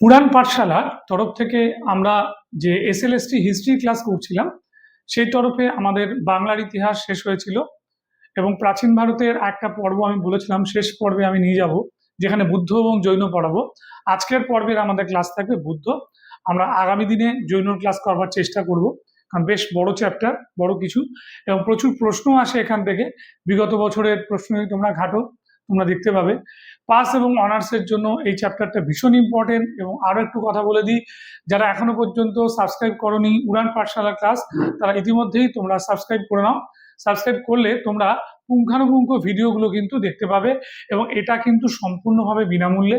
উড়ান পাঠশালার তরফ থেকে আমরা যে এসএলএসটি হিস্ট্রি ক্লাস করছিলাম, সেই তরফে আমাদের বাংলার ইতিহাস শেষ হয়েছিল এবং প্রাচীন ভারতের একটা পর্ব আমি বলেছিলাম, শেষ পর্বে আমি নিয়ে যাব, যেখানে বুদ্ধ এবং জৈন পড়াবো। আজকের পর্বের আমাদের ক্লাস থাকবে বুদ্ধ। আমরা আগামী দিনে জৈন ক্লাস করবার চেষ্টা করব, কারণ বেশ বড় চ্যাপ্টার বড় কিছু এবং প্রচুর প্রশ্ন আসে এখান থেকে। বিগত বছরের প্রশ্ন তোমরা ঘাটো, তোমরা দেখতে পাবে। পাস এবং অনার্সের জন্য এই চ্যাপ্টারটা ভীষণ ইম্পর্টেন্ট এবং আরও একটু কথা বলে দিই, যারা এখনও পর্যন্ত সাবস্ক্রাইব করনি, উড়ান পাঠশালা ক্লাস তারা ইতিমধ্যেই তোমরা সাবস্ক্রাইব করে নাও। সাবস্ক্রাইব করলে তোমরা পুঙ্খানুপুঙ্খ ভিডিওগুলো কিন্তু দেখতে পাবে এবং এটা কিন্তু সম্পূর্ণভাবে বিনামূল্যে।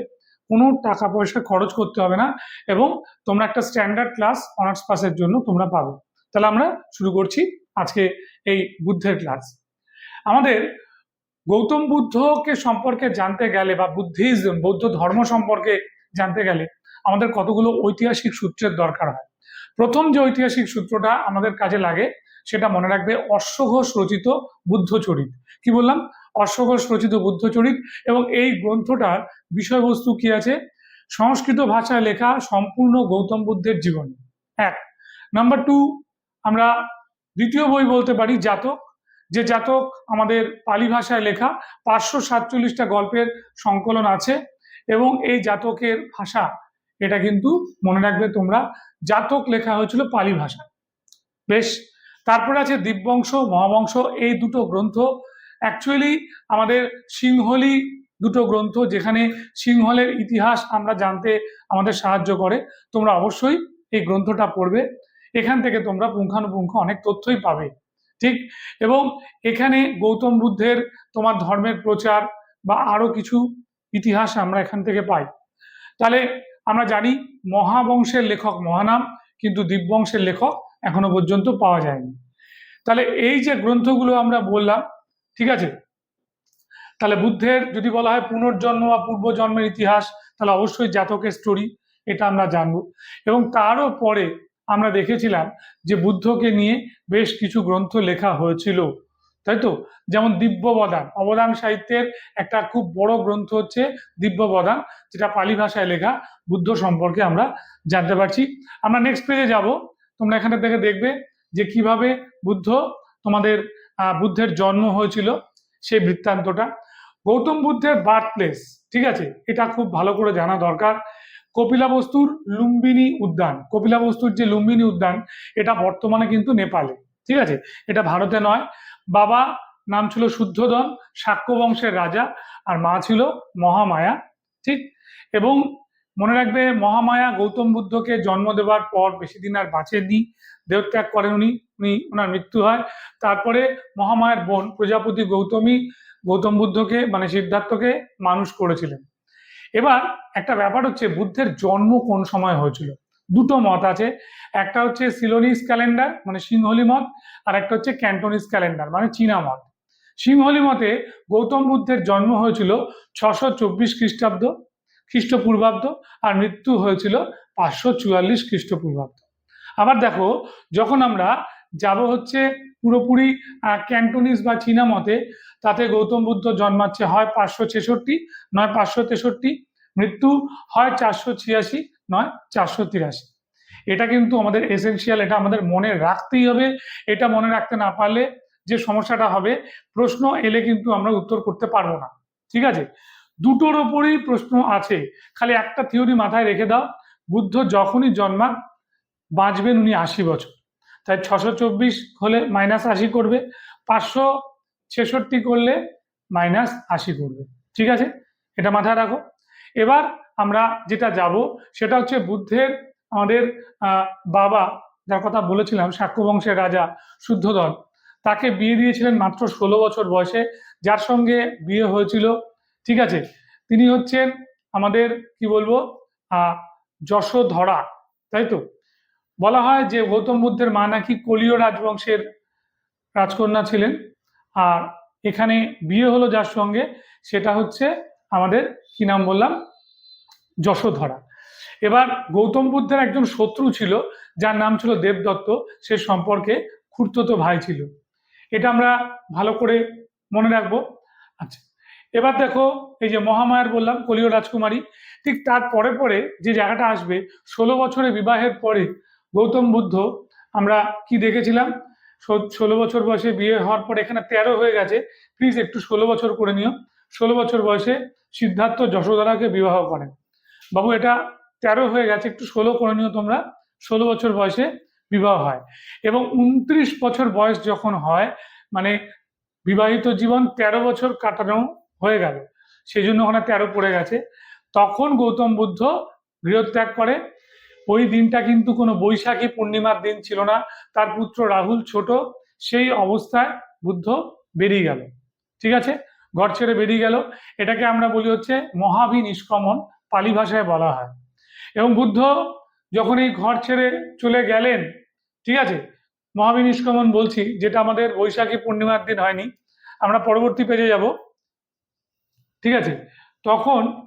কোনো টাকা পয়সা খরচ করতে হবে না এবং তোমরা একটা স্ট্যান্ডার্ড ক্লাস অনার্স পাসের জন্য তোমরা পাবে। তাহলে আমরা শুরু করছি আজকে এই বুদ্ধের ক্লাস আমাদের গৌতম বুদ্ধকে সম্পর্কে জানতে গেলে বা বুদ্ধিজম, বৌদ্ধ ধর্ম সম্পর্কে জানতে গেলে আমাদের কতগুলো ঐতিহাসিক সূত্রের দরকার হয়। প্রথম যে ঐতিহাসিক সূত্রটা আমাদের কাজে লাগে সেটা মনে রাখবে অশ্বঘোষ রচিত বুদ্ধচরিত কি বললাম? অশ্বঘোষ রচিত বুদ্ধচরিত এবং এই গ্রন্থটার বিষয়বস্তু কি আছে? সংস্কৃত ভাষায় লেখা সম্পূর্ণ গৌতম বুদ্ধের জীবনী। এক। নাম্বার টু, আমরা দ্বিতীয় বই বলতে পারি জাতক। যে জাতক আমাদের পালি ভাষায় লেখা পাঁচশো সাতচল্লিশটা গল্পের সংকলন আছে এবং এই জাতকের ভাষা, এটা কিন্তু মনে রাখবে তোমরা, জাতক লেখা হয়েছিল পালি ভাষা। বেশ, তারপরে আছে দিব্যংশ, মহাবংশ, এই দুটো গ্রন্থ। অ্যাকচুয়ালি আমাদের সিংহলি দুটো গ্রন্থ, যেখানে সিংহলের ইতিহাস আমরা জানতে আমাদের সাহায্য করে, তোমরা অবশ্যই এই গ্রন্থটা পড়বে। এখান থেকে তোমরা পুঙ্খানুপুঙ্খ অনেক তথ্যই পাবে। ঠিক? এবং এখানে গৌতম বুদ্ধের তোমার ধর্মের প্রচার বা আরও কিছু ইতিহাস আমরা এখান থেকে পাই। তাহলে আমরা জানি মহাবংশের লেখক মহানাম, কিন্তু দিব্যংশের লেখক এখনও পর্যন্ত পাওয়া যায়নি। তাহলে এই যে গ্রন্থগুলো আমরা বললাম, ঠিক আছে? তাহলে বুদ্ধের যদি বলা হয় পুনর্জন্ম বা পূর্বজন্মের ইতিহাস, তাহলে অবশ্যই জাতকের স্টোরি এটা আমরা জানব। এবং তারও পরে আমরা দেখেছিলাম যে বুদ্ধকে নিয়ে বেশ কিছু গ্রন্থ লেখা হয়েছিল, তাই তো? যেমন দিব্যবদান, অবদান সাহিত্যের একটা খুব বড় গ্রন্থ হচ্ছে দিব্যবদান, যেটা পালি ভাষায় লেখা, বুদ্ধ সম্পর্কে আমরা জানতে পারছি। আমরা নেক্সট পেজে যাব। তোমরা এখানে থেকে দেখবে যে কীভাবে বুদ্ধ তোমাদের বুদ্ধের জন্ম হয়েছিল, সেই বৃত্তান্তটা। গৌতম বুদ্ধের বার্থ প্লেস ঠিক আছে? এটা খুব ভালো করে জানা দরকার। কপিলাবস্তুর লুম্বিনী উদ্যান। কপিলাবস্তুর যে লুম্বিনী উদ্যান, এটা বর্তমানে কিন্তু নেপালে। ঠিক আছে? এটা ভারতে নয়। বাবা, নাম ছিল শুদ্ধধন শাক্য বংশের রাজা, আর মা ছিল মহামায়া। ঠিক? এবং মনে রাখবে, মহামায়া গৌতম বুদ্ধকে জন্ম দেওয়ার পর বেশি দিন আর বাঁচেননি, দেহত্যাগ করেন উনি উনি ওনার মৃত্যু হয়। তারপরে মহামায়ার বোন প্রজাপতি গৌতমী, গৌতম বুদ্ধকে মানে সিদ্ধার্থকে মানুষ করেছিলেন। এবার একটা ব্যাপার হচ্ছে বুদ্ধের জন্ম কোন সময় হয়েছিল? দুটো মত আছে। একটা হচ্ছে সিলোনিস ক্যালেন্ডার মানে সিংহলি মত, আর একটা হচ্ছে ক্যান্টোনিস ক্যালেন্ডার মানে চীনা মত। সিংহলি মতে গৌতম বুদ্ধের জন্ম হয়েছিল ছশো চব্বিশ খ্রিস্টাব্দ, খ্রিস্টপূর্বাব্দ, আর মৃত্যু হয়েছিল পাঁচশো চুয়াল্লিশ খ্রিস্টপূর্বাব্দ। আবার দেখো, যখন আমরা যাব হচ্ছে পুরোপুরি ক্যান্টোনিস বা চীনা মতে, তাতে গৌতম বুদ্ধ জন্মাচ্ছে হয় পাঁচশো ছেষট্টি, নয় পাঁচশো তেষট্টি মৃত্যু হয় চারশো ছিয়াশি, নয় চারশো তিরাশি। এটা কিন্তু আমাদের এসেন্সিয়াল এটা আমাদের মনে রাখতেই হবে। এটা মনে রাখতে না পারলে যে সমস্যাটা হবে, প্রশ্ন এলে কিন্তু আমরা উত্তর করতে পারব না। ঠিক আছে? দুটোর ওপরই প্রশ্ন আছে। খালি একটা থিওরি মাথায় রেখে দাও। বুদ্ধ যখনই জন্মাক, বাঁচবেন উনি আশি বছর। তাই ছশো চব্বিশ হলে মাইনাস আশি করবে, পাঁচশো ছেষট্টি করলে মাইনাস আশি করবে। ঠিক আছে? এটা মাথায় রাখো। এবার আমরা যেটা যাব, সেটা হচ্ছে বুদ্ধের, আমাদের বাবা, যার কথা বলেছিলাম শাক্য বংশের রাজা শুদ্ধদল তাকে বিয়ে দিয়েছিলেন মাত্র ষোলো বছর বয়সে, যার সঙ্গে বিয়ে হয়েছিল, ঠিক আছে? তিনি হচ্ছেন আমাদের, কি বলব যশোধরা, তাই তো? বলা হয় যে গৌতম বুদ্ধের মা নাকি কলীয় রাজবংশের রাজকন্যা ছিলেন, আর এখানে বিয়ে হলো যার সঙ্গে, সেটা হচ্ছে আমাদের কি নাম বললাম? যশোধরা। এবার গৌতম বুদ্ধের একজন শত্রু ছিল, যার নাম ছিল দেবদত্ত, সে সম্পর্কে খুঁড়তো ভাই ছিল। এটা আমরা ভালো করে মনে রাখব। আচ্ছা এবার দেখো এই যে মহামায়ার বললাম কলিয় রাজকুমারী। ঠিক তার পরে পরে যে জায়গাটা আসবে, ষোলো বছরে বিবাহের পরে গৌতম বুদ্ধ, আমরা কি দেখেছিলাম? ষোলো বছর বয়সে বিয়ে হওয়ার পর এখানে তেরো হয়ে গেছে। প্লিজ একটু ষোলো বছর করে নিও। ষোলো বছর বয়সে সিদ্ধার্থ যশোদারাকে বিবাহ করেন বাবু, এটা তেরো হয়ে গেছে, একটু ষোলো করে নিও তোমরা। ষোলো বছর বয়সে বিবাহ হয় এবং উনত্রিশ বছর বয়স যখন হয় মানে বিবাহিত জীবন তেরো বছর কাটানো হয়ে গেল। সেই জন্য ওখানে তেরো পড়ে গেছে। তখন গৌতম বুদ্ধ গৃহত্যাগ করে। ওই দিনটা কিন্তু কোনো বৈশাখী পূর্ণিমার দিন ছিল না। তার পুত্র রাহুল ছোট, সেই অবস্থায় বুদ্ধ বেরিয়ে গেল। ঠিক আছে? ঘর ছেড়ে বেরিয়ে গেল। এটাকে আমরা বলি হচ্ছে মহাবী নিষ্ক্রমণ, পালি ভাষায় বলা হয়। এবং বুদ্ধ যখন এই ঘর ছেড়ে চলে গেলেন, ঠিক আছে? মহাবী নিষ্ক্রমণ বলছি, যেটা আমাদের বৈশাখী পূর্ণিমার দিন হয়নি। আমরা পরবর্তী পেজে যাব। ঠিক আছে? তখন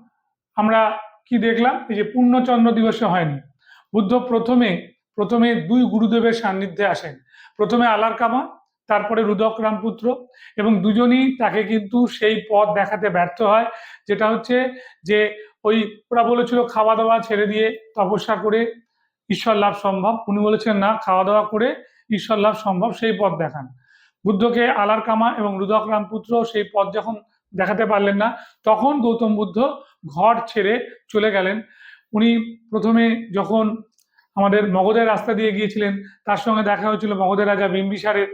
আমরা কি দেখলাম? এই যে পূর্ণচন্দ্র দিবসে হয়নি। বুদ্ধ প্রথমে প্রথমে দুই গুরুদেবের সান্নিধ্যে আসেন। প্রথমে আলার কামা তারপরে রুদক রামপুত্র এবং দুজনই তাকে কিন্তু সেই পথ দেখাতে ব্যর্থ হয়, যেটা হচ্ছে যে ওই ওরা বলেছিল খাওয়া দাওয়া ছেড়ে দিয়ে তপস্যা করে ঈশ্বর লাভ সম্ভব। উনি বলেছেন, না খাওয়া দাওয়া করে ঈশ্বর লাভ সম্ভব, সেই পথ দেখান। বুদ্ধকে আলার কামা এবং রুদক রামপুত্র সেই পথ যখন দেখাতে পারলেন না, তখন গৌতম বুদ্ধ ঘর ছেড়ে চলে গেলেন। উনি প্রথমে যখন আমাদের মগধের রাস্তা দিয়ে গিয়েছিলেন, তার সঙ্গে দেখা হয়েছিল মগধের রাজা বিম্বিসারের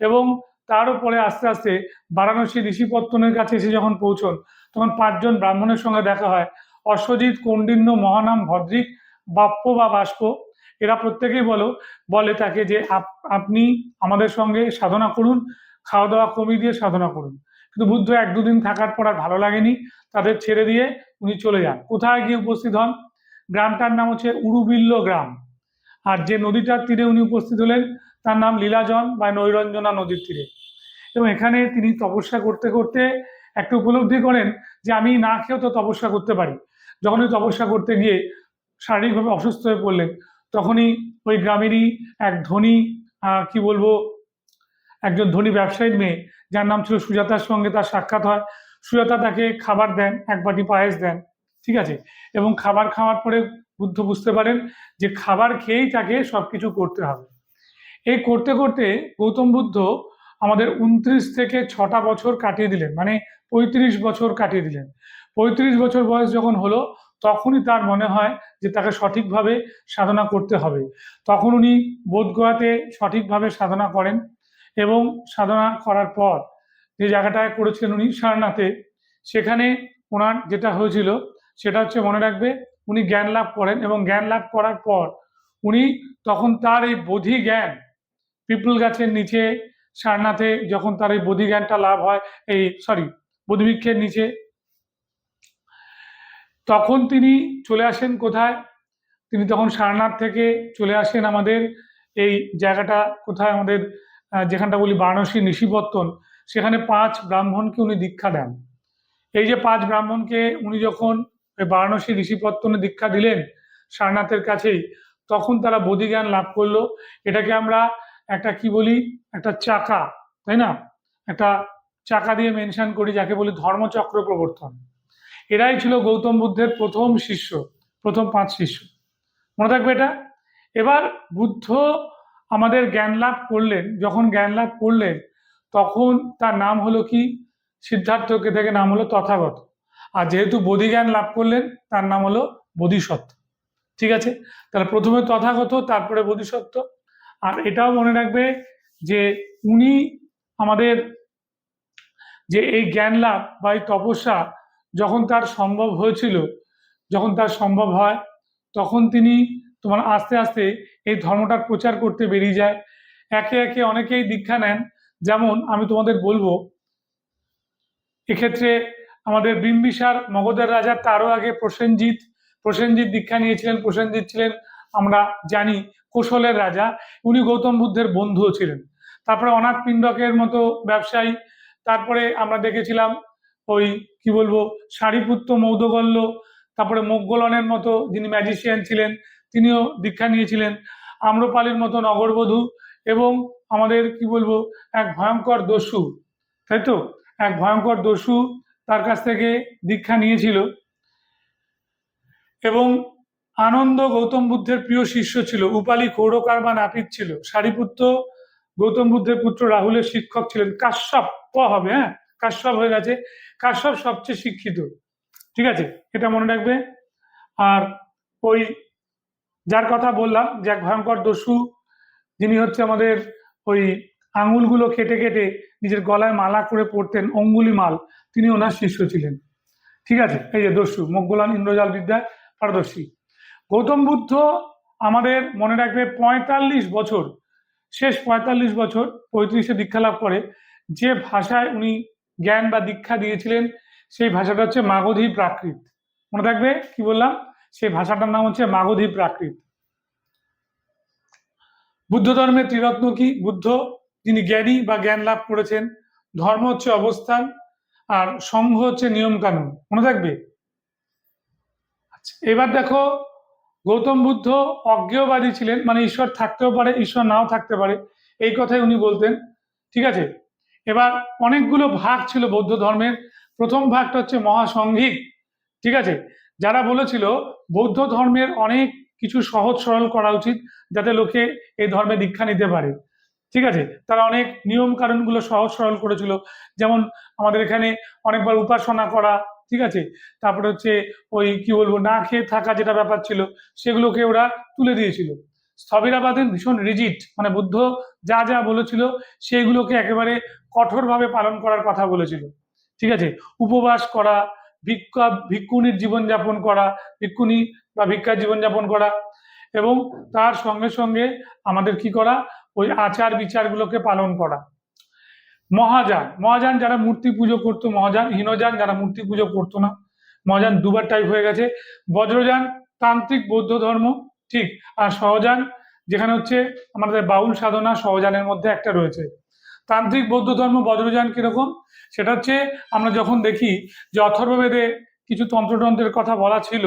এবং তার উপরে আস্তে আস্তে বারাণসী ঋষিপত্তনের কাছে এসে যখন পৌঁছন, তখন পাঁচজন ব্রাহ্মণের সঙ্গে দেখা হয়। অশ্বজিৎ কৌণ্ডিন্য মহানাম, ভদ্রিক বাপ্য বা বাষ্প, এরা প্রত্যেকেই বলো, বলে তাকে যে আপ- আপনি আমাদের সঙ্গে সাধনা করুন খাওয়া দাওয়া কমিয়ে দিয়ে সাধনা করুন। কিন্তু বুদ্ধ এক দুদিন থাকার পর আর ভালো লাগেনি, তাদের ছেড়ে দিয়ে উনি চলে যান। কোথায় গিয়ে উপস্থিত হন? গ্রামটার নাম হচ্ছে উরুবিল্ল গ্রাম। আর যে নদীটার তীরে উনি উপস্থিত হলেন তার নাম লীলাজন বা নৈরঞ্জনা নদীর তীরে। এবং এখানে তিনি তপস্যা করতে করতে একটা উপলব্ধি করেন যে আমি না খেয়েও তো তপস্যা করতে পারি। যখনই তপস্যা করতে গিয়ে শারীরিকভাবে অসুস্থ হয়ে পড়লেন, তখনই ওই গ্রামেরই এক ধনী কি বলব, একজন ধনী ব্যবসায়ীর মেয়ে, যার নাম ছিল সুজাতার সঙ্গে তার সাক্ষাৎ হয়। সুজাতা তাকে খাবার দেন, এক বাটি পায়েস দেন, ঠিক আছে? এবং খাবার খাওয়ার পরে বুদ্ধ বুঝতে পারেন যে খাবার খেয়েই তাকে সবকিছু করতে হবে। এই করতে করতে গৌতম বুদ্ধ আমাদের উনত্রিশ থেকে ছটা বছর কাটিয়ে দিলেন মানে পঁয়ত্রিশ বছর কাটিয়ে দিলেন। পঁয়ত্রিশ বছর বয়স যখন হলো, তখনই তার মনে হয় যে তাকে সঠিকভাবে সাধনা করতে হবে। তখন উনি বোধগয়াতে সঠিকভাবে সাধনা করেন এবং সাধনা করার পর যে জায়গাটায় করেছিলেন উনি, সারনাথে, সেখানে ওনার যেটা হয়েছিল, সেটা হচ্ছে মনে রাখবে, উনি জ্ঞান লাভ করেন এবং জ্ঞান লাভ করার পর উনি তখন তার এই বোধি জ্ঞান পিপল গাছের নিচে সারনাথে যখন তার এই বোধি জ্ঞানটা লাভ হয়, এই সরি বোধিবৃক্ষের নিচে, তখন তিনি চলে আসেন কোথায়? তিনি তখন সারনাথ থেকে চলে আসেন আমাদের এই জায়গাটা কোথায়? আমাদের যেখানটা বলি বারাণসী নিশিপত্তন সেখানে পাঁচ ব্রাহ্মণকে উনি দীক্ষা দেন। এই যে পাঁচ ব্রাহ্মণকে উনি যখন বারাণসী ঋষিপত্তনে দীক্ষা দিলেন সারনাথের কাছেই, তখন তারা বোধিজ্ঞান লাভ করল। এটাকে আমরা একটা কি বলি? একটা চাকা, তাই না? একটা চাকা দিয়ে মেনশন করি যাকে বলি ধর্মচক্র প্রবর্তন। এরাই ছিল গৌতম বুদ্ধের প্রথম শিষ্য, প্রথম পাঁচ শিষ্য। মনে থাকবে এটা? এবার বুদ্ধ আমাদের জ্ঞান লাভ করলেন, যখন জ্ঞান লাভ করলেন, তখন তার নাম হলো কি? সিদ্ধার্থকে থেকে নাম হলো তথাগত। আর যেহেতু বোধিজ্ঞান লাভ করলেন, তার নাম হলো বোধিসত্ত্ব। ঠিক আছে? তাহলে প্রথমে তথাগত, তারপরে বোধিসত্ত্ব। আর এটাও মনে রাখবে যে উনি আমাদের যে এই জ্ঞান লাভ বা এই তপস্যা যখন তার সম্ভব হয়েছিল, যখন তার সম্ভব হয়, তখন তিনি তোমার আস্তে আস্তে এই ধর্মটার প্রচার করতে বেরিয়ে যায়। একে একে অনেকেই দীক্ষা নেন। যেমন আমি তোমাদের বলব, এক্ষেত্রে আমাদের বিম্বিসার মগধের রাজা তারও আগে প্রসেনজিৎ প্রসেনজিৎ দীক্ষা নিয়েছিলেন, প্রসেনজিৎ ছিলেন, আমরা জানি কোশলের রাজা। উনি গৌতম বুদ্ধের বন্ধুও ছিলেন। তারপরে অনাথ পিণ্ডকের মতো ব্যবসায়ী। তারপরে আমরা দেখেছিলাম ওই, কি বলব সারিপুত্র মৌদগল্য। তারপরে মোগলনের মতো যিনি ম্যাজিশিয়ান ছিলেন, তিনিও দীক্ষা নিয়েছিলেন। আম্রপালির মতো নগরবধূ এবং আমাদের, কি বলব, এক ভয়ঙ্কর দস্যু। তাই তো? এক ভয়ঙ্কর দস্যু তার কাছ থেকে দীক্ষা নিয়েছিল। এবং আনন্দ গৌতম বুদ্ধের প্রিয় শিষ্য ছিল। উপালি কৌরকার বা নাপিত ছিল। সারিপুত্র গৌতম বুদ্ধের পুত্র রাহুলের শিক্ষক ছিলেন। কাশ্যপ ক হবে হ্যাঁ? কাশ্যপ হয়ে গেছে। কাশ্যপ সবচেয়ে শিক্ষিত। ঠিক আছে? এটা মনে রাখবে। আর ওই যার কথা বললাম যে এক ভয়ঙ্কর দস্যু, যিনি হচ্ছে আমাদের ওই আঙুলগুলো কেটে কেটে নিজের গলায় মালা করে পড়তেন অঙ্গুলি মাল, তিনি ওনার শিষ্য ছিলেন। ঠিক আছে? এই যে দস্যু মোগলান ইন্দ্রজাল বিদ্যায় পারদর্শী। গৌতম বুদ্ধ আমাদের মনে রাখবে পঁয়তাল্লিশ বছর, শেষ পঁয়তাল্লিশ বছর পঁয়ত্রিশে দীক্ষা লাভ করে। যে ভাষায় উনি জ্ঞান বা দীক্ষা দিয়েছিলেন, সেই ভাষাটা হচ্ছে মাগধী প্রাকৃত। মনে থাকবে? কি বললাম? সেই ভাষাটার নাম হচ্ছে মাগধী প্রাকৃত। বুদ্ধ ধর্মের ত্রিরত্ন কি? বুদ্ধ যিনি জ্ঞানী বা জ্ঞান লাভ করেছেন, ধর্ম হচ্ছে অবস্থান, আর সংঘ হচ্ছে নিয়ম কানুন মনে থাকবে? আচ্ছা এবার দেখো গৌতম বুদ্ধ অজ্ঞেয়বাদী ছিলেন মানে ঈশ্বর থাকতেও পারে, ঈশ্বর নাও থাকতে পারে, এই কথাই উনি বলতেন, ঠিক আছে? এবার অনেকগুলো ভাগ ছিল বৌদ্ধ ধর্মের, প্রথম ভাগটা হচ্ছে মহাসংঘিক ঠিক আছে? যারা বলেছিল বৌদ্ধ ধর্মের অনেক কিছু সহজ সরল করা উচিত যাতে লোকে এই ধর্মে দীক্ষা নিতে পারে, ঠিক আছে? তারা অনেক নিয়ম কারণগুলো সহজ সরল করেছিল, যেমন আমাদের এখানে অনেকবার উপাসনা করা ঠিক আছে? তারপরে হচ্ছে ওই কি বলব, না খেয়ে থাকা যেটা ব্যাপার ছিল, সেগুলোকে ওরা তুলে দিয়েছিল। স্থবিরাবাদের ভীষণ রিজিট মানে বুদ্ধ যা যা বলেছিল সেগুলোকে একেবারে কঠোরভাবে পালন করার কথা বলেছিল। ঠিক আছে? উপবাস করা, ভিক্ষা, ভিক্ষুণীর জীবনযাপন করা, ভিক্ষুণী বা ভিক্ষার জীবনযাপন করা এবং তার সঙ্গে সঙ্গে আমাদের কি করা? ওই আচার বিচারগুলোকে পালন করা। মহাযান মহাযান যারা মূর্তি পুজো করতো, মহাযান, হীনযান যারা মূর্তি পুজো করতো না, মহাযান দুবার টাইপ হয়ে গেছে। বজ্রযান, তান্ত্রিক বৌদ্ধ ধর্ম, ঠিক। আর সহযান, যেখানে হচ্ছে আমাদের বাউল সাধনা সহযানের মধ্যে একটা রয়েছে। তান্ত্রিক বৌদ্ধ ধর্ম, বজ্রযান কীরকম? সেটা হচ্ছে আমরা যখন দেখি যে অথর্ববেদে কিছু তন্ত্রতন্ত্রের কথা বলা ছিল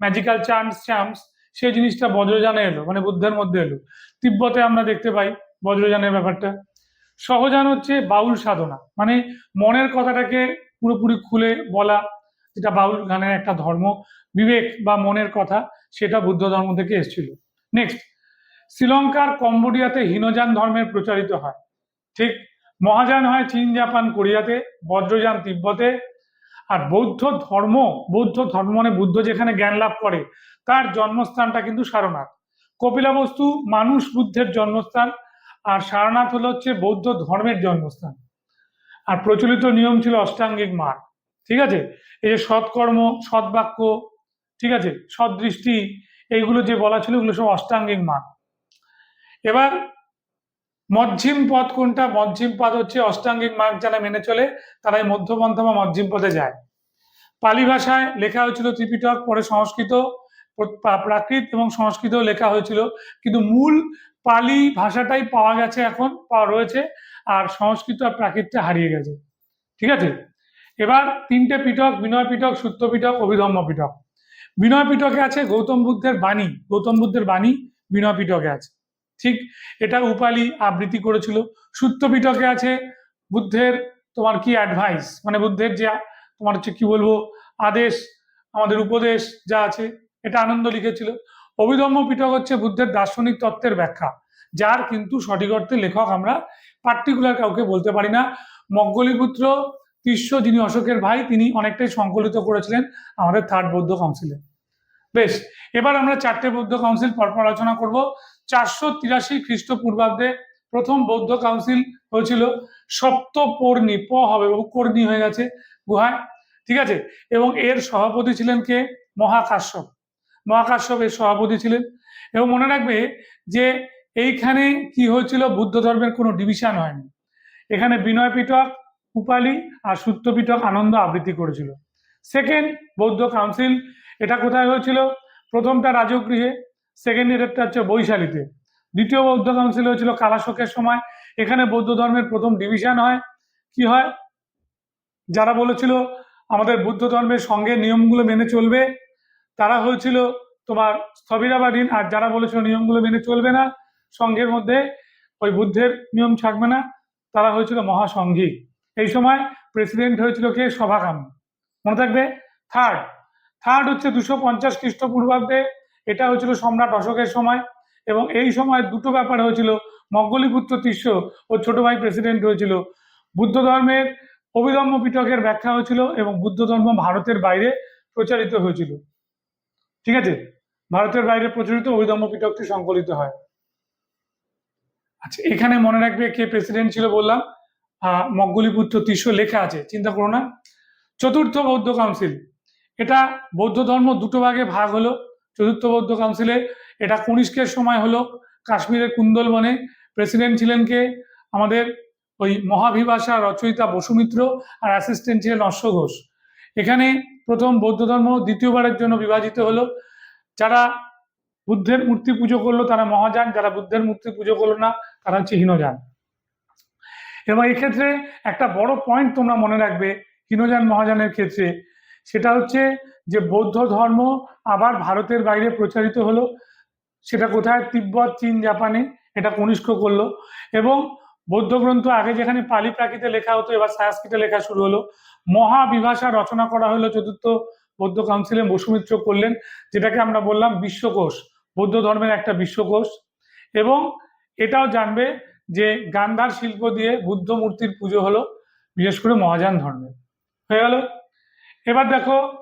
ম্যাজিক্যাল চান্স চ্যাম্পস সেই জিনিসটা বজ্রযানে এলো মানে বুদ্ধের মধ্যে এলো। তিব্বতে আমরা দেখতে পাই বজ্রযানের ব্যাপারটা। সহজান হচ্ছে বাউল সাধনা। মানে মনের কথাটাকে পুরোপুরি খুলে বলা, যেটা বাউল গানের একটা ধর্ম, বিবেক বা মনের কথা, সেটা বুদ্ধ ধর্ম থেকে এসেছিল। নেক্সট শ্রীলঙ্কার কম্বোডিয়াতে হীনযান ধর্মের প্রচারিত হয়। ঠিক, মহাযান হয় চীন, জাপান, কোরিয়াতে, বজ্রযান তিব্বতে। আর বৌদ্ধ ধর্ম বৌদ্ধ ধর্ম মানে বুদ্ধ যেখানে জ্ঞান লাভ করে, তার জন্মস্থানটা কিন্তু সারনাথ। কপিলাবস্তু মানুষ বুদ্ধের জন্মস্থান আর সারনাথ হলো হচ্ছে বৌদ্ধ ধর্মের জন্মস্থান। আর প্রচলিত নিয়ম ছিল অষ্টাঙ্গিক মার্গ, ঠিক আছে? এই যে সৎকর্ম, সৎবাক্য, ঠিক আছে? সদৃষ্টি এইগুলো যে বলা ছিল এগুলো সব অষ্টাঙ্গিক মার্গ। এবার মধ্যিম পথ কোনটা? মধ্যিম পথ হচ্ছে অষ্টাঙ্গিক মার্গ যারা মেনে চলে তারাই মধ্যপন্থা বা মধ্যিম পথে যায়। পালি ভাষায় লেখা হয়েছিল ত্রিপিটক, পরে সংস্কৃত, প্রা- প্রাকৃত এবং সংস্কৃতেও লেখা হয়েছিল। কিন্তু মূল পালি ভাষাটাই পাওয়া গেছে এখন, পাওয়া রয়েছে, আর সংস্কৃত আর প্রাকৃতটা হারিয়ে গেছে। ঠিক আছে? এবার তিনটে পিটক বিনয় পিটক সূত্র পিটক অভিধম্ম পিটক বিনয় পিটকে আছে গৌতম বুদ্ধের বাণী, গৌতম বুদ্ধের বাণী বিনয় পিটকে আছে। ঠিক? এটা উপালি আবৃত্তি করেছিল। সূত্র পিটকে আছে বুদ্ধের তোমার কি অ্যাডভাইস মানে বুদ্ধের যে তোমার হচ্ছে কি বলব, আদেশ, আমাদের উপদেশ যা আছে, এটা আনন্দ লিখেছিল। অভিধম্ম পিটক হচ্ছে বুদ্ধের দার্শনিক তত্ত্বের ব্যাখ্যা, যার কিন্তু সঠিক অর্থে লেখক আমরা পার্টিকুলার কাউকে বলতে পারি না। মঙ্গলীপুত্র তিস্য, যিনি অশোকের ভাই, তিনি অনেকটাই সংকলিত করেছিলেন আমাদের থার্ড বৌদ্ধ কাউন্সিলে বেশ, এবার আমরা চারটে বৌদ্ধ কাউন্সিল পরপর আলোচনা করব। চারশো তিরাশি খ্রিস্টপূর্বাব্দে প্রথম বৌদ্ধ কাউন্সিল হয়েছিল সপ্তপর্ণি প হবে কর্ণি হয়ে গেছে গুহায়, ঠিক আছে? এবং এর সভাপতি ছিলেন কে? মহাকাশ্যপ। মহাকাশ্যপ এর সভাপতি ছিলেন এবং মনে রাখবে যে এইখানে কি হয়েছিল, বুদ্ধ ধর্মের কোনো ডিভিশন হয়নি। এখানে বিনয় পিটক উপালি আর সূত্র পিটক আনন্দ আবৃত্তি করেছিল। সেকেন্ড বৌদ্ধ কাউন্সিল এটা কোথায় হয়েছিল? প্রথমটা রাজগৃহে সেকেন্ড এরটা হচ্ছে বৈশালীতে। দ্বিতীয় বৌদ্ধ কাউন্সিল হয়েছিল কালাশোকের সময়। এখানে বৌদ্ধ ধর্মের প্রথম ডিভিশন হয়। কি হয়? যারা বলেছিল, আমাদের বুদ্ধ ধর্মের সঙ্গে নিয়মগুলো মেনে চলবে তারা হয়েছিল তোমার স্থবিরাবাদীন, আর যারা বলেছিল নিয়মগুলো মেনে চলবে না সংঘের মধ্যে ওই বুদ্ধের নিয়ম থাকবে না, তারা হয়েছিল মহাসংঘী। এই সময় প্রেসিডেন্ট হয়েছিল কে? সভাকাম। মনে থাকবে? থার্ড থার্ড হচ্ছে দুশো পঞ্চাশ খ্রিস্টপূর্বাব্দে এটা হয়েছিল সম্রাট অশোকের সময়, এবং এই সময় দুটো ব্যাপার হয়েছিল। মঙ্গলীপুত্র তিস্য ও ছোট ভাই প্রেসিডেন্ট হয়েছিল। বুদ্ধ ধর্মের অবিলম্ব পিটকের ব্যাখ্যা হয়েছিল, এবং বুদ্ধ ধর্ম ভারতের বাইরে প্রচারিত হয়েছিল। ঠিক আছে? ভারতের বাইরে প্রচলিত অভিধম্ম পিটকটি সংকলিত হয়। আচ্ছা এখানে মনে রাখবে কে প্রেসিডেন্ট ছিল বললাম? আহ মঙ্গলীপুত্র তিস্য লেখা আছে, চিন্তা করো না। চতুর্থ বৌদ্ধ কাউন্সিল। এটা বৌদ্ধ ধর্ম দুটো ভাগে ভাগ হলো। চতুর্থ বৌদ্ধ কাউন্সিলে এটা কনিষ্কের সময় হলো, কাশ্মীরের কুন্দলবনে। প্রেসিডেন্ট ছিলেন কে? আমাদের ওই মহাভিভাষা রচয়িতা বসুমিত্র আর অ্যাসিস্ট্যান্ট ছিলেন অশ্ব ঘোষ এখানে প্রথম বৌদ্ধ ধর্ম, দ্বিতীয়বারের জন্য বিভাজিত হলো। যারা বুদ্ধের মূর্তি পুজো করল, তারা মহাযান, যারা বুদ্ধের মূর্তি পুজো করল না, তারা হচ্ছে হীনযান। এবং এক্ষেত্রে একটা বড় পয়েন্ট তোমরা মনে রাখবে, হীনযান, মহাযানের ক্ষেত্রে। সেটা হচ্ছে যে বৌদ্ধ ধর্ম আবার ভারতের বাইরে প্রচারিত হলো। সেটা কোথায়? তিব্বত, চীন, জাপানে। এটা কনিষ্ক করল। এবং বৌদ্ধ গ্রন্থ আগে যেখানে পালি প্রাকৃতে লেখা হতো, এবার সংস্কৃতে লেখা শুরু হলো। মহাবিভাষা রচনা করা হলো, চতুর্থ বৌদ্ধ কাউন্সিলে বসুমিত্র করলেন, যেটাকে আমরা বললাম বিশ্বকোষ, বৌদ্ধ ধর্মের একটা বিশ্বকোষ। এবং এটাও জানবে যে গান্ধার শিল্প দিয়ে বুদ্ধ মূর্তির পুজো হলো, বিশেষ করে মহাযান ধর্মের। হয়ে গেল? এবার দেখো,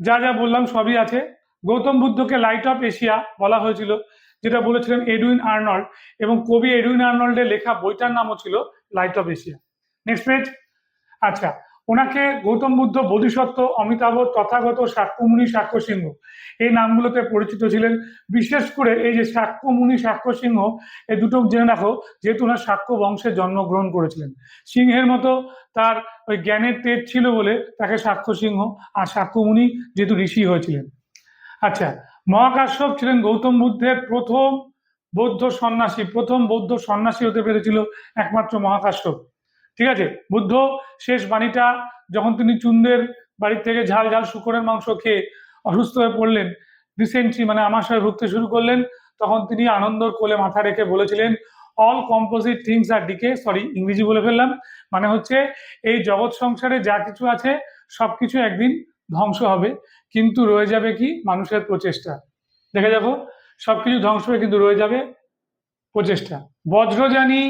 যা যা বললাম সবই আছে। গৌতম বুদ্ধকে লাইট অফ এশিয়া বলা হয়েছিল। যেটা বলেছিলেন এডুইন আর্নল্ড এবং কবি এডুইন আর্নল্ডের লেখা বইটার নামও ছিল light of Asia next page আচ্ছা ওনাকে গৌতম বুদ্ধ, বোধিসত্ত্ব, অমিতাভ, তথাগত, সাক্ষ্যমুনি সাক্ষ্য সিংহ এই নামগুলোতে পরিচিত ছিলেন। বিশেষ করে এই যে সাক্ষ্যমুনি সাক্ষ্য সিংহ এই দুটো জেনে রাখো, যেহেতু ওনার সাক্ষ্য বংশে জন্মগ্রহণ করেছিলেন। সিংহের মতো তার ওই জ্ঞানের তেজ ছিল বলে তাকে সাক্ষ্য সিংহ আর সাক্ষ্যমুনি যেহেতু ঋষি হয়েছিলেন। আচ্ছা মহাকাশ্যপ ছিলেন গৌতম বুদ্ধের প্রথম বৌদ্ধ সন্ন্যাসী, প্রথম বৌদ্ধ সন্ন্যাসী হতে পেরেছিল একমাত্র মহাকাশ্যপ ঠিক আছে? বুদ্ধ শেষ বাণীটা যখন তিনি চুন্দের বাড়ির থেকে ঝাল ঝাল শুকরের মাংস খেয়ে অসুস্থ হয়ে পড়লেন রিসেন্টলি মানে আমার সঙ্গে ভুগতে শুরু করলেন, তখন তিনি আনন্দর কোলে মাথা রেখে বলেছিলেন all composite things are decay sorry ইংরেজি বলে ফেললাম মানে হচ্ছে এই জগৎ সংসারে যা কিছু আছে, সবকিছু একদিন ধ্বংস হবে, কিন্তু রয়ে যাবে কি? মানুষের প্রচেষ্টা। দেখে যাব সবকিছু ধ্বংস হয়ে কিন্তু রয়ে যাবে প্রচেষ্টা। বজ্রযানী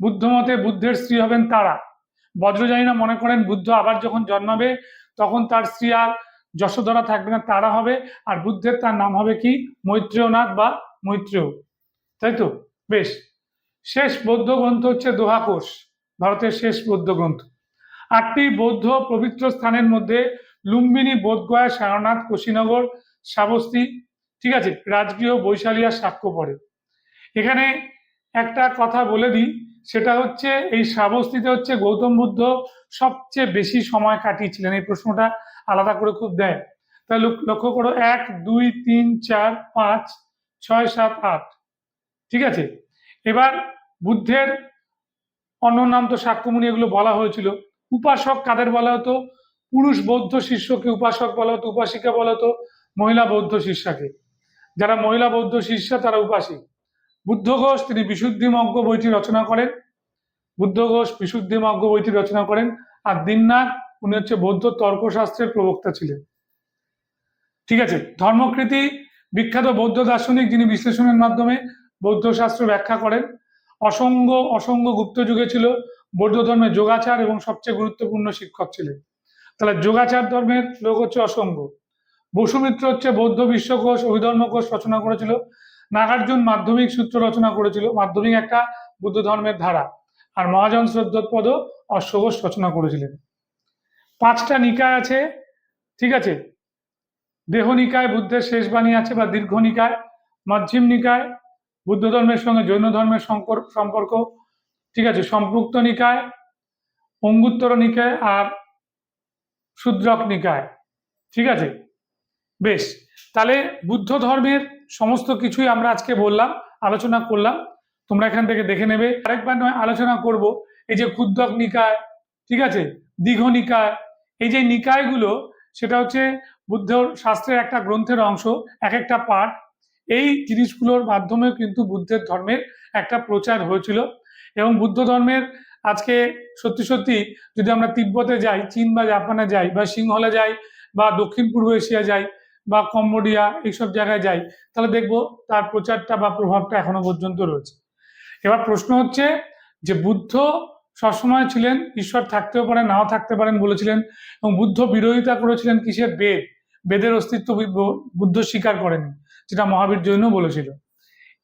বুদ্ধমতে বুদ্ধের স্ত্রী হবেন তারা। বজ্রযানীরা মনে করেন বুদ্ধ আবার যখন জন্মাবে, তখন তার স্ত্রী আর যশোধরা থাকবে না, তারা হবে। আর বুদ্ধের তার নাম হবে কি? মৈত্রেয়নাথ বা মৈত্রেয়। তাই তো? বেশ। শেষ বৌদ্ধ গ্রন্থ হচ্ছে দোহাকোষ, ভারতের শেষ বৌদ্ধ গ্রন্থ। আটটি বৌদ্ধ পবিত্র স্থানের মধ্যে লুম্বিনী, বোধগয়া, সারনাথ, কুশীনগর শ্রাবস্তি ঠিক আছে, রাজগৃহ বৈশালিয়া সাক্ষ্য পড়ে এখানে একটা কথা বলে দিই, সেটা হচ্ছে এই শ্রাবস্তিতে হচ্ছে গৌতম বুদ্ধ সবচেয়ে বেশি সময় কাটিয়েছিলেন। এই প্রশ্নটা আলাদা করে খুব দেয়। তাহলে লক্ষ্য করো, এক, দুই, তিন, চার, পাঁচ, ছয়, সাত, আট, ঠিক আছে? এবার বুদ্ধের অন্য নাম তো সাক্ষ্যমুনি এগুলো বলা হয়েছিল। উপাসক কাদের বলা হতো? পুরুষ বৌদ্ধ শিষ্যকে উপাসক বলা হতো উপাসিকা বলা হতো মহিলা বৌদ্ধ শিষ্যাকে। যারা মহিলা বৌদ্ধ শিষ্যা, তারা উপাসী। বুদ্ধ ঘোষ, তিনি বিশুদ্ধিমজ্ঞ বইটি রচনা করেন। বুদ্ধ ঘোষ বিশুদ্ধিমজ্ঞ বইটি রচনা করেন। আর দিননাথ, উনি হচ্ছে বৌদ্ধ তর্কশাস্ত্রের প্রবক্তা ছিলেন। ঠিক আছে, ধর্মকৃতি, বিখ্যাত বৌদ্ধ দার্শনিক যিনি বিশ্লেষণের মাধ্যমে বৌদ্ধ শাস্ত্র ব্যাখ্যা করেন। অসঙ্গ অসঙ্গ গুপ্ত যুগে ছিল বৌদ্ধ ধর্মের যোগাচার এবং সবচেয়ে গুরুত্বপূর্ণ শিক্ষক ছিলেন। তাহলে যোগাচার ধর্মের লোক হচ্ছে অসঙ্গ বসুমিত্র হচ্ছে বৌদ্ধ বিশ্বকোষ অভিধর্ম কোষ রচনা করেছিল। নাগার্জুন মাধ্যমিক সূত্র রচনা করেছিল। মাধ্যমিক একটা বুদ্ধ ধর্মের ধারা। আর মহাজন শ্রদ্ধপদ অশ্বঘোষ রচনা করেছিলেন। পাঁচটা নিকায় আছে, ঠিক আছে? দেহ নিকায়, বুদ্ধের শেষ বাণী আছে বা দীর্ঘ নিকায় মধ্যম নিকায়, বুদ্ধ ধর্মের সঙ্গে জৈন ধর্মের সম্পর্ক, ঠিক আছে? সম্পৃক্ত নিকায়, অঙ্গুত্তর নিকায় আর শূদ্রক নিকায়। ঠিক আছে? বেশ। তাহলে বুদ্ধ ধর্মের সমস্ত কিছুই আমরা আজকে বললাম, আলোচনা করলাম। তোমরা এখান থেকে দেখে নেবে। আরেকবার নয়, আলোচনা করব। এই যে ক্ষুদ্রক নিকায়, ঠিক আছে? দীঘ নিকায়। এই যে নিকায়গুলো, সেটা হচ্ছে বুদ্ধ শাস্ত্রের একটা গ্রন্থের অংশ, এক একটা পাঠ। এই জিনিসগুলোর মাধ্যমেও কিন্তু বুদ্ধের ধর্মের একটা প্রচার হয়েছিল। এবং বুদ্ধ ধর্মের আজকে সত্যি সত্যি যদি আমরা তিব্বতে যাই, চীন বা জাপানে যাই, বা সিংহলে যাই, বা দক্ষিণ পূর্ব এশিয়া যাই, বা কম্বোডিয়া এইসব জায়গায় যাই, তাহলে দেখব তার প্রচারটা বা প্রভাবটা এখনও পর্যন্ত রয়েছে। এবার প্রশ্ন হচ্ছে যে বুদ্ধ সবসময় ছিলেন, ঈশ্বর থাকতেও পারেন, নাও থাকতে পারেন বলেছিলেন, এবং বুদ্ধ বিরোধিতা করেছিলেন কিসের বেদ? বেদের অস্তিত্ব বুদ্ধ স্বীকার করেনি যেটা মহাবীর জৈন বলেছিল।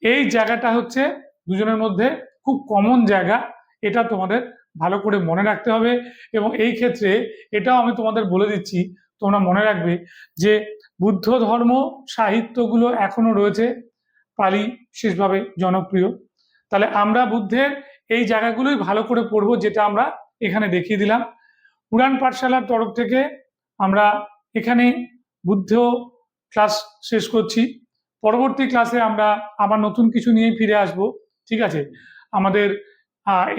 এই জায়গাটা হচ্ছে দুজনের মধ্যে খুব কমন জায়গা এটা তোমাদের ভালো করে মনে রাখতে হবে এবং এই ক্ষেত্রে এটাও আমি তোমাদের বলে দিচ্ছি, তোমরা মনে রাখবে যে বুদ্ধ ধর্ম সাহিত্যগুলো এখনও রয়েছে, পালি বিশেষভাবে জনপ্রিয়। তাহলে আমরা বুদ্ধের এই জায়গাগুলোই ভালো করে পড়ব যেটা আমরা এখানে দেখিয়ে দিলাম। উড়ান পাঠশালার তরফ থেকে আমরা এখানে বুদ্ধ ক্লাস শেষ করছি। পরবর্তী ক্লাসে আমরা আবার নতুন কিছু নিয়ে ফিরে আসব, ঠিক আছে? আমাদের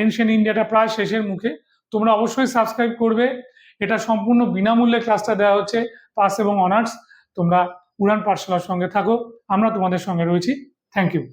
এনশিয়ান ইন্ডিয়াটা প্রায় শেষের মুখে। তোমরা অবশ্যই সাবস্ক্রাইব করবে। এটা সম্পূর্ণ বিনামূল্যে ক্লাসটা দেওয়া হচ্ছে পাস এবং অনার্স তোমরা উড়ান পাঠশালার সঙ্গে থাকো। আমরা তোমাদের সঙ্গে রয়েছি। Thank you